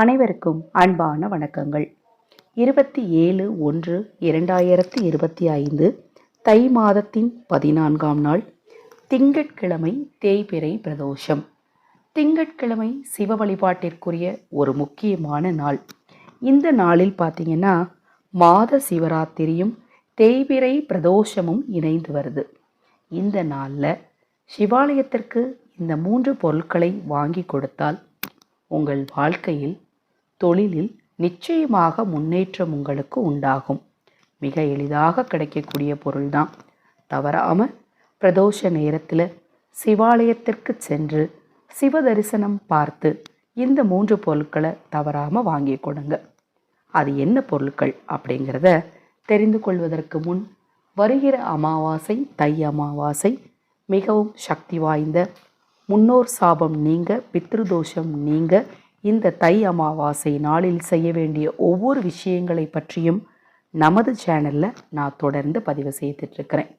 அனைவருக்கும் அன்பான வணக்கங்கள். இருபத்தி ஏழு ஒன்று இரண்டாயிரத்தி இருபத்தி ஐந்து தை மாதத்தின் பதினான்காம் நாள் திங்கட்கிழமை தேய்பிறை பிரதோஷம். திங்கட்கிழமை சிவ வழிபாட்டிற்குரிய ஒரு முக்கியமான நாள். இந்த நாளில் பார்த்தீங்கன்னா மாத சிவராத்திரியும் தேய்பிறை பிரதோஷமும் இணைந்து வருது. இந்த நாளில் சிவாலயத்திற்கு இந்த மூன்று பொருட்களை வாங்கி கொடுத்தால் உங்கள் வாழ்க்கையில் தொழிலில் நிச்சயமாக முன்னேற்றம் உங்களுக்கு உண்டாகும். மிக எளிதாக கிடைக்கக்கூடிய பொருள்தான். தவறாமல் பிரதோஷ நேரத்தில் சிவாலயத்திற்கு சென்று சிவ தரிசனம் பார்த்து இந்த மூன்று பொருட்களை தவறாமல் வாங்கி கொடுங்க. அது என்ன பொருட்கள் அப்படிங்கிறத தெரிந்து கொள்வதற்கு முன் வருகிற அமாவாசை தை அமாவாசை மிகவும் சக்தி வாய்ந்த முன்னோர் சாபம் நீங்க பித்ருதோஷம் நீங்க இந்த தை அமாவாசை நாளில் செய்ய வேண்டிய ஒவ்வொரு விஷயங்களை பற்றியும் நமது சேனலில் நான் தொடர்ந்து பதிவு செய்துட்ருக்கிறேன்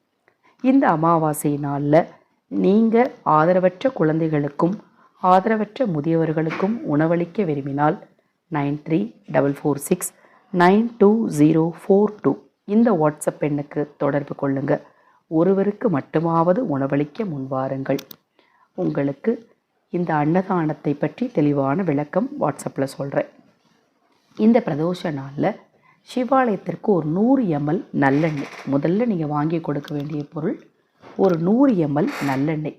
இந்த அமாவாசை நாளில் நீங்கள் ஆதரவற்ற குழந்தைகளுக்கும் ஆதரவற்ற முதியவர்களுக்கும் உணவளிக்க விரும்பினால் nine three double four six nine two zero four two இந்த வாட்ஸ்அப் எண்ணுக்கு தொடர்பு கொள்ளுங்கள் ஒருவருக்கு மட்டுமாவது உணவளிக்க முன்வாருங்கள் உங்களுக்கு இந்த அன்னதானத்தை பற்றி தெளிவான விளக்கம் வாட்ஸ்அப்பில் சொல்கிறேன் இந்த பிரதோஷ நாளில் சிவாலயத்திற்கு ஒரு நூறு எம்எல் நல்லெண்ணெய். முதல்ல நீங்கள் வாங்கி கொடுக்க வேண்டிய பொருள் ஒரு நூறு எம்எல் நல்லெண்ணெய்.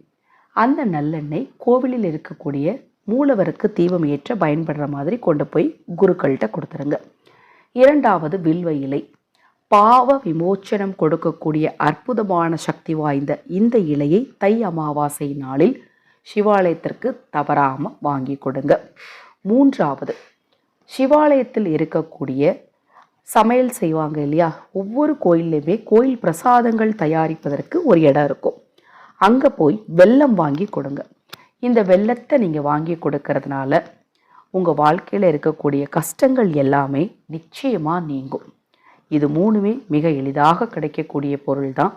அந்த நல்லெண்ணெய் கோவிலில் இருக்கக்கூடிய மூலவருக்கு தீபம் ஏற்ற பயன்படுற மாதிரி கொண்டு போய் குருக்கள்கிட்ட கொடுத்துருங்க. இரண்டாவது வில்வ இலை. பாவ விமோச்சனம் கொடுக்கக்கூடிய அற்புதமான சக்தி வாய்ந்த இந்த இலையை தை அமாவாசை நாளில் சிவாலயத்திற்கு தவறாமல் வாங்கி கொடுங்க. மூன்றாவது சிவாலயத்தில் இருக்கக்கூடிய சமையல் செய்வாங்க இல்லையா? ஒவ்வொரு கோயில்லையுமே கோயில் பிரசாதங்கள் தயாரிப்பதற்கு ஒரு இடம் இருக்கும். அங்கே போய் வெல்லம் வாங்கி கொடுங்க. இந்த வெல்லத்தை நீங்கள் வாங்கி கொடுக்கறதுனால உங்கள் வாழ்க்கையில் இருக்கக்கூடிய கஷ்டங்கள் எல்லாமே நிச்சயமாக நீங்கும். இது மூணுமே மிக எளிதாக கிடைக்கக்கூடிய பொருள் தான்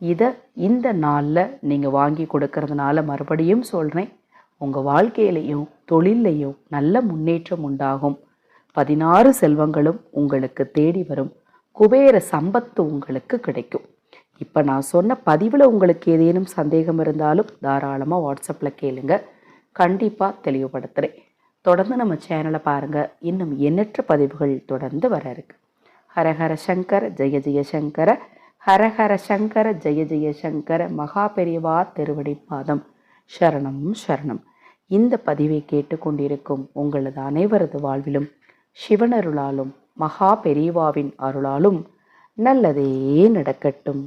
இதை இந்த நாளில் நீங்கள் வாங்கி கொடுக்கறதுனால மறுபடியும் சொல்கிறேன் உங்கள் வாழ்க்கையிலையும் தொழிலையும் நல்ல முன்னேற்றம் உண்டாகும். பதினாறு செல்வங்களும் உங்களுக்கு தேடி வரும். குபேர சம்பத்து உங்களுக்கு கிடைக்கும். இப்போ நான் சொன்ன பதிவில் உங்களுக்கு ஏதேனும் சந்தேகம் இருந்தாலும் தாராளமாக வாட்ஸ்அப்பில் கேளுங்க. கண்டிப்பாக தெளிவுபடுத்துகிறேன் தொடர்ந்து நம்ம சேனலை பாருங்கள் இன்னும் எண்ணற்ற பதிவுகள் தொடர்ந்து வர இருக்கு. ஹரஹர சங்கர ஜெய ஜெய சங்கர. ஹரஹர சங்கர ஜெய ஜெய சங்கர மகா பெரியவா திருவடி பாதம். சரணம் சரணம். இந்த பதிவை கேட்டுக்கொண்டிருக்கும் உங்களது அனைவரது வாழ்விலும் சிவனருளாலும் மகா பெரியவாவின் அருளாலும் நல்லதே நடக்கட்டும்.